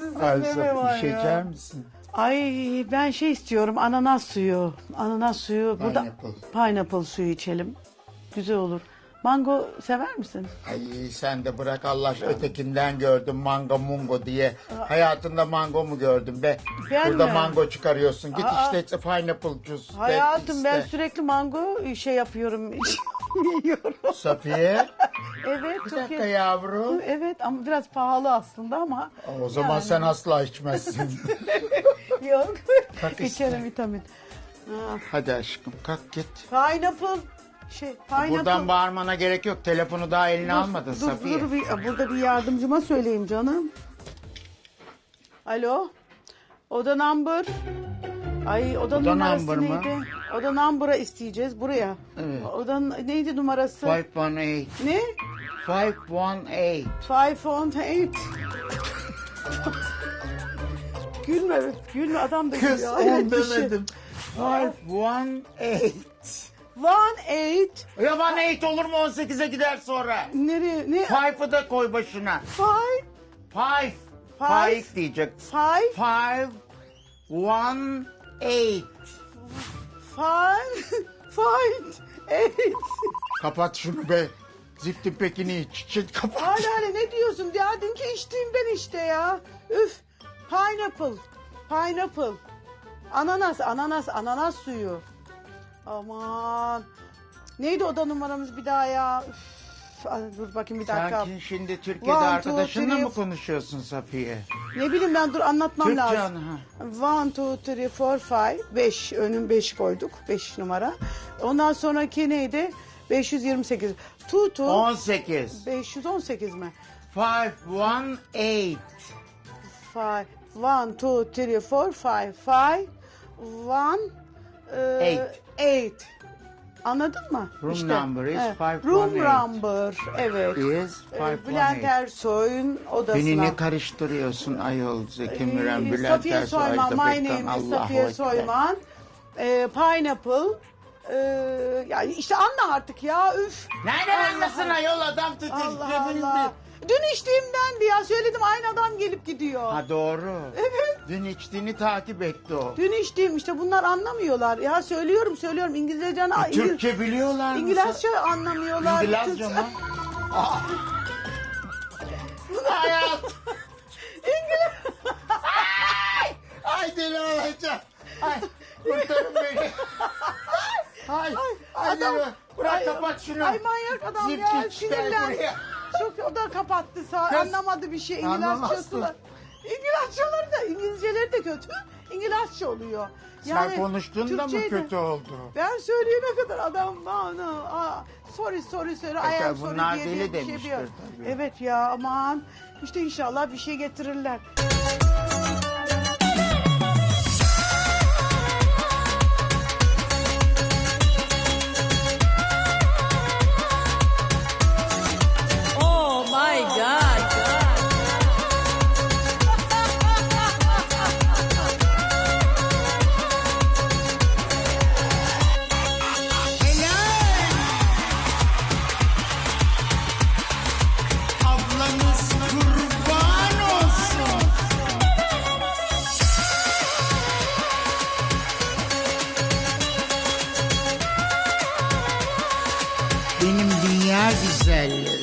deme Safiye var şey ya. içer misin? Ay ben şey istiyorum ananas suyu. Ananas suyu. Burada Pineapple. pineapple suyu içelim. Güzel olur. Mango sever misin? Ay sen de bırak Allah ötekinden gördüm mango mungo diye. Hayatında mango mu gördün be? Ben Burada mi? mango çıkarıyorsun. Git Aa. işte pineapple juice. de Hayatım ben iste. sürekli mango şey yapıyorum. yiyorum. Safiye Evet bir çok dakika iyi. yavrum. Evet ama biraz pahalı aslında ama. O zaman Yani. sen asla içmezsin. Yok. Kalk işte. İçerim vitamin. Ha, Hadi aşkım kalk git. Pineapple. Şey, pineapple. Buradan bağırmana gerek yok. Telefonu daha eline Dur, almadın dur, Safiye. Dur, bir, burada bir yardımcıma söyleyeyim canım. Alo. Oda number. Ay oda, Oda numarası number mı? neydi? Oda number'a isteyeceğiz buraya. Evet. Oda neydi numarası? 518. Ne? 518. Five on eight. gülme, gülme adam da Kız gülüyor. Hayret on bir şey. demedim. 518. One eight. Ya bana 8 olur mu 18'e gider sonra? Nereye? Ne? 5'ı da koy başına. Five. 5. Five. 5 diyecek. Five. 5 1 8. Five. Five. Eight. Kapat şunu be. Ziftin pekini iç. Çıt kapat. Hala hala ne diyorsun? Ya dünkü içtiğimden işte ya. Üf. Pineapple. Pineapple. Ananas, ananas, ananas suyu. Aman. Neydi oda numaramız bir daha ya? Üf. Ay, Dur bakayım bir dakika. Sen şimdi Türkiye'de One, two, arkadaşınla three. mı konuşuyorsun Safiye? Ne bileyim ben dur anlatmam Türkçe lazım. anı, One, two, three, four, five. Beş. Önüm beş koyduk. Beş numara. Ondan sonraki neydi? 528. Two, two. 18. 518 mi? 5 1 8. Five. One, two, three, four, five. Five. One. E, Eight. Eight. Anladın mı? Room number is evet. five, Room one, eight. number. Evet. Is Ee, 5 Bülent Ersoy'un odasına. Beni ne karıştırıyorsun ayol Zeki Müren, Ee, Bülent Safiye Ersoy, Soyman, Ajda my Pekkan, name is Allahu Safiye Ekber. Soyman. Ee, pineapple. Ee, yani işte anla artık ya üf. Nereden anlasın ayol adam tutup Allah Allah. Dün içtiğimdendi ya söyledim aynı adam gelip gidiyor. Ha doğru. Evet. Dün içtiğini takip etti o. Dün içtiğim işte bunlar anlamıyorlar. Ya söylüyorum söylüyorum İngilizce E, Türkçe biliyorlar mı? İngilizce anlamıyorlar. İngilizce mi? Aa. Hayat. İngiliz. Ay, ay deli olacağım. Ay kurtarın beni. Ay, ay, Adam- deli. Bırak Ay, kapat şunu. Ay manyak adam Zip ya git, gel sinirlen. buraya. Çok o da kapattı sağ Kız, anlamadı bir şey anlamazsın. İngilizceleri de İngilizceleri de kötü. İngilizce oluyor. Sen konuştuğunda mı Türkçeyi de- kötü oldu? Ben söyleyene kadar adam bana aa, sorry sorry sorry I Peki, am sorry bunlar diye deli bir şey demiştir diyor. tabii. Evet ya aman işte inşallah bir şey getirirler. güzel güzel